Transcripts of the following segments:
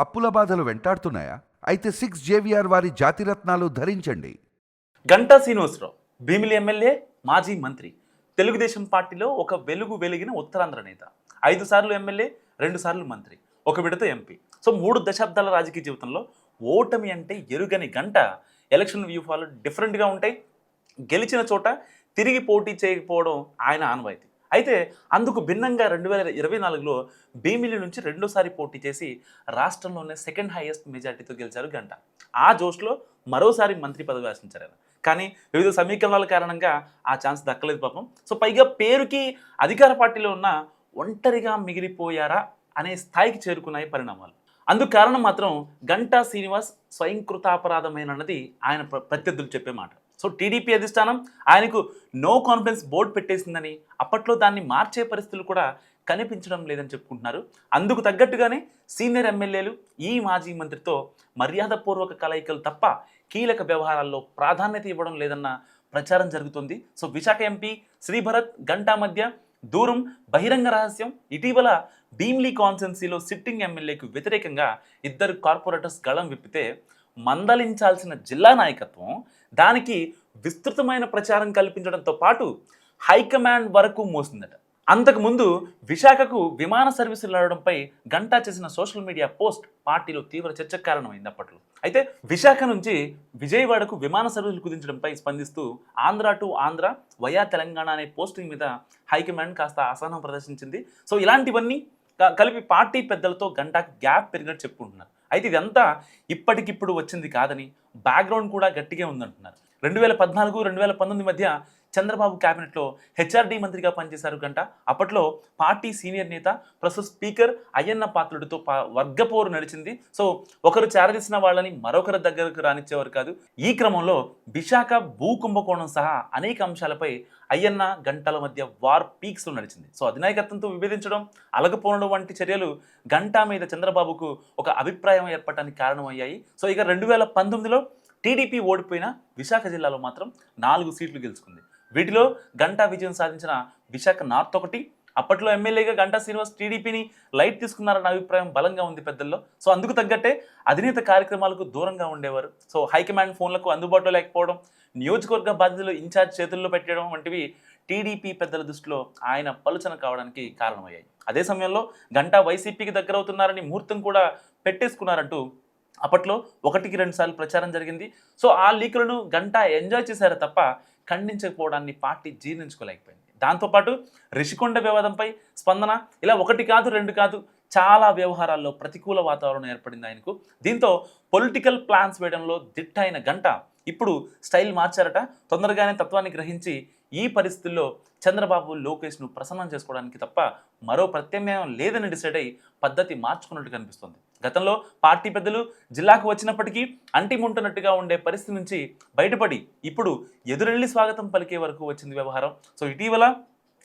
అప్పుల బాధలు వెంటాడుతున్నాయా? అయితే సిక్స్ జేవిఆర్ వారి జాతిరత్నాలు ధరించండి. గంటా శ్రీనివాసరావు భీమిలి ఎమ్మెల్యే మాజీ మంత్రి. తెలుగుదేశం పార్టీలో ఒక వెలుగు వెలిగిన ఉత్తరాంధ్ర నేత. ఐదు సార్లు ఎమ్మెల్యే రెండు సార్లు మంత్రి ఒక విడత ఎంపీ. సో మూడు దశాబ్దాల రాజకీయ జీవితంలో ఓటమి అంటే ఎరుగని గంట. ఎలక్షన్ వ్యూహాలు డిఫరెంట్గా ఉంటాయి. గెలిచిన చోట తిరిగి పోటీ చేయకపోవడం ఆయన ఆనవాయితీ. అయితే అందుకు భిన్నంగా రెండు వేల ఇరవై నాలుగులో భీమిలి నుంచి రెండోసారి పోటీ చేసి రాష్ట్రంలోనే సెకండ్ హైయెస్ట్ మెజార్టీతో గెలిచారు గంట. ఆ జోష్లో మరోసారి మంత్రి పదవి ఆశించారు ఆయన. కానీ వివిధ సమీకరణాల కారణంగా ఆ ఛాన్స్ దక్కలేదు పాపం. సో పైగా పేరుకి అధికార పార్టీలో ఉన్న ఒంటరిగా మిగిలిపోయారా అనే స్థాయికి చేరుకున్నాయి పరిణామాలు. అందుకు కారణం మాత్రం గంటా శ్రీనివాస్ స్వయంకృతాపరాధమైనది ఆయన ప్రత్యర్థులు చెప్పే మాట. సో టీడీపీ అధిష్టానం ఆయనకు నో కాన్ఫిడెన్స్ బోర్డు పెట్టేసిందని అప్పట్లో దాన్ని మార్చే పరిస్థితులు కూడా కనిపించడం లేదని చెప్పుకుంటున్నారు. అందుకు తగ్గట్టుగానే సీనియర్ ఎమ్మెల్యేలు ఈ మాజీ మంత్రితో మర్యాదపూర్వక కలయికలు తప్ప కీలక వ్యవహారాల్లో ప్రాధాన్యత ఇవ్వడం లేదన్న ప్రచారం జరుగుతుంది. సో విశాఖ ఎంపీ శ్రీభరత్ గంటా మధ్య దూరం బహిరంగ రహస్యం ఇటీవల భీమ్లీ కాన్సెన్సీలో సిట్టింగ్ ఎమ్మెల్యేకు వ్యతిరేకంగా ఇద్దరు కార్పొరేటర్స్ గళం విప్పితే మందలించాల్సిన జిల్లా నాయకత్వం దానికి విస్తృతమైన ప్రచారం కల్పించడంతో పాటు హైకమాండ్ వరకు మోసిందట అంతకుముందు విశాఖకు విమాన సర్వీసులు రావడంపై గంటా చేసిన సోషల్ మీడియా పోస్ట్ పార్టీలో తీవ్ర చర్చకు కారణమైంది అప్పట్లో. అయితే విశాఖ నుంచి విజయవాడకు విమాన సర్వీసులు కుదించడంపై స్పందిస్తూ ఆంధ్ర టు ఆంధ్ర వయా తెలంగాణ అనే పోస్టింగ్ మీద హైకమాండ్ కాస్త అసహనం ప్రదర్శించింది. సో ఇలాంటివన్నీ కలిపి పార్టీ పెద్దలతో గంటకు గ్యాప్ పెరిగినట్టు చెప్పుకుంటున్నారు. అయితే ఇదంతా ఇప్పటికిప్పుడు వచ్చింది కాదని బ్యాక్గ్రౌండ్ కూడా గట్టిగా ఉందంటున్నారు. రెండు వేల పద్నాలుగు రెండు వేల పంతొమ్మిది మధ్య చంద్రబాబు క్యాబినెట్లో హెచ్ఆర్డీ మంత్రిగా పనిచేశారు గంట. అప్పట్లో పార్టీ సీనియర్ నేత ప్రస్తుత స్పీకర్ అయ్యన్న పాత్రుడితో పా- వర్గపోరు నడిచింది. సో ఒకరు చేరదీసిన వాళ్ళని మరొకరి దగ్గరకు రానిచ్చేవారు కాదు. ఈ క్రమంలో విశాఖ భూ కుంభకోణం సహా అనేక అంశాలపై అయ్యన్న గంటల మధ్య వార్ పీక్స్లో నడిచింది. సో అధినాయకత్వంతో విభేదించడం అలగపోవడం వంటి చర్యలు గంటా మీద చంద్రబాబుకు ఒక అభిప్రాయం ఏర్పడటానికి కారణమయ్యాయి. సో ఇక రెండు వేల పంతొమ్మిదిలో టీడీపీ ఓడిపోయిన విశాఖ జిల్లాలో మాత్రం నాలుగు సీట్లు గెలుచుకుంది. వీటిలో గంటా విజయం సాధించిన విశాఖ నార్త్ ఒకటి అప్పట్లో ఎమ్మెల్యేగా గంటా శ్రీనివాస్ టీడీపీని లైట్ తీసుకున్నారన్న అభిప్రాయం బలంగా ఉంది పెద్దల్లో. సో అందుకు తగ్గట్టే అధినేత కార్యక్రమాలకు దూరంగా ఉండేవారు. సో హైకమాండ్ ఫోన్లకు అందుబాటులో లేకపోవడం నియోజకవర్గ బాధ్యతలు ఇన్ఛార్జ్ చేతుల్లో పెట్టడం వంటివి టీడీపీ పెద్దల దృష్టిలో ఆయన పలుచన కావడానికి కారణమయ్యాయి. అదే సమయంలో గంటా వైసీపీకి దగ్గరవుతున్నారని ముహూర్తం కూడా పెట్టేసుకున్నారంటూ అప్పట్లో ఒకటికి రెండు సార్లు ప్రచారం జరిగింది. సో ఆ లీకులను గంటా ఎంజాయ్ చేశారు తప్ప ఖండించకపోవడాన్ని పార్టీ జీర్ణించుకోలేకపోయింది. దాంతోపాటు రిషికొండ వివాదంపై స్పందన ఇలా ఒకటి కాదు రెండు కాదు చాలా వ్యవహారాల్లో ప్రతికూల వాతావరణం ఏర్పడింది ఆయనకు. దీంతో పొలిటికల్ ప్లాన్స్ వేయడంలో దిట్టైన గంట ఇప్పుడు స్టైల్ మార్చారట. తొందరగానే తత్వాన్ని గ్రహించి ఈ పరిస్థితుల్లో చంద్రబాబు లోకేష్ను ప్రసన్నం చేసుకోవడానికి తప్ప మరో ప్రత్యామ్నాయం లేదని డిసైడ్ అయి పద్ధతి మార్చుకున్నట్టు కనిపిస్తుంది. గతంలో పార్టీ పెద్దలు జిల్లాకు వచ్చినప్పటికీ అంటిముంటున్నట్టుగా ఉండే పరిస్థితి నుంచి బయటపడి ఇప్పుడు ఎదురెళ్ళి స్వాగతం పలికే వరకు వచ్చింది వ్యవహారం. సో ఇటీవల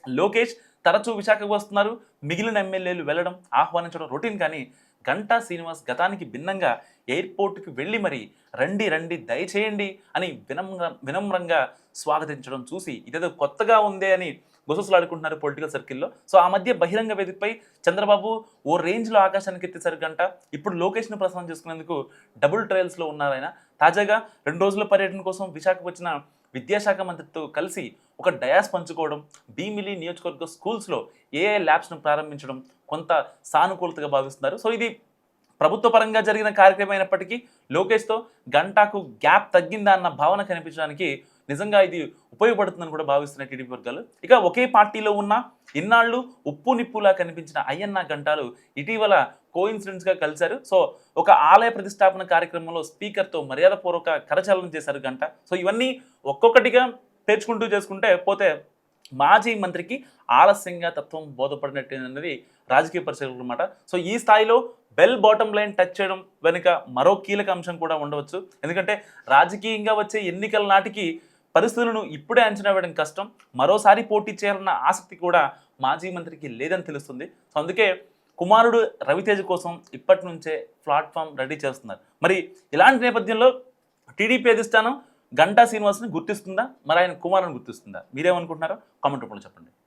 లోకేష్ తరచూ విశాఖకు వస్తున్నారు. మిగిలిన ఎమ్మెల్యేలు వెళ్ళడం ఆహ్వానించడం రొటీన్ కానీ గంటా శ్రీనివాస్ గతానికి భిన్నంగా ఎయిర్పోర్ట్కి వెళ్ళి మరి రండి రండి దయచేయండి అని వినమ్ర వినమ్రంగా స్వాగతించడం చూసి ఇదేదో కొత్తగా ఉందే అని గుసగుసలాడుకుంటున్నారు పొలిటికల్ సర్కిల్లో. సో ఆ మధ్య బహిరంగ వేదికపై చంద్రబాబు ఓ రేంజ్లో ఆకాశానికి ఎత్తేసారు గంట ఇప్పుడు లోకేష్ను ప్రసారం చేసుకునేందుకు డబుల్ ట్రయల్స్లో ఉన్నారాయన తాజాగా రెండు రోజుల పర్యటన కోసం విశాఖకు వచ్చిన విద్యాశాఖ మంత్రితో కలిసి ఒక డయాస్ పంచుకోవడం భీమిలి నియోజకవర్గ స్కూల్స్లో ఏఏ ల్యాబ్స్ను ప్రారంభించడం కొంత సానుకూలతగా భావిస్తున్నారు. సో ఇది ప్రభుత్వ పరంగా జరిగిన కార్యక్రమం అయినప్పటికీ లోకేష్తో గంటాకు గ్యాప్ తగ్గిందా అన్న భావన కనిపించడానికి నిజంగా ఇది ఉపయోగపడుతుందని కూడా భావిస్తున్నాయి టీడీపీ వర్గాలు. ఇక ఒకే పార్టీలో ఉన్న ఇన్నాళ్ళు ఉప్పు నిప్పులా కనిపించిన అయ్యన్న గంటాలు ఇటీవల కోయిన్సిడెంట్స్గా కలిశారు. సో ఒక ఆలయ ప్రతిష్టాపన కార్యక్రమంలో స్పీకర్తో మర్యాదపూర్వక కరచాలనం చేశారు గంట సో ఇవన్నీ ఒక్కొక్కటిగా పేర్చుకుంటూ చేసుకుంటే పోతే మాజీ మంత్రికి ఆలస్యంగా తత్వం బోధపడినట్టు రాజకీయ పరిశీలకులు అనమాట సో ఈ స్థాయిలో బెల్ బాటమ్ లైన్ టచ్ చేయడం వెనుక మరో కీలక అంశం కూడా ఉండవచ్చు. ఎందుకంటే రాజకీయంగా వచ్చే ఎన్నికల నాటికి పరిస్థితులను ఇప్పుడే అంచనా వేయడం కష్టం. మరోసారి పోటీ చేయాలన్న ఆసక్తి కూడా మాజీ మంత్రికి లేదని తెలుస్తుంది. సో అందుకే కుమారుడు రవితేజ కోసం ఇప్పటి నుంచే ప్లాట్ఫామ్ రెడీ చేస్తున్నారు. మరి ఇలాంటి నేపథ్యంలో టీడీపీ అధిష్టానం గంటా శ్రీనివాస్ని గుర్తిస్తుందా? మరి ఆయన కుమారుని గుర్తిస్తుందా? మీరేమనుకుంటున్నారో కామెంట్ రూపంలో చెప్పండి.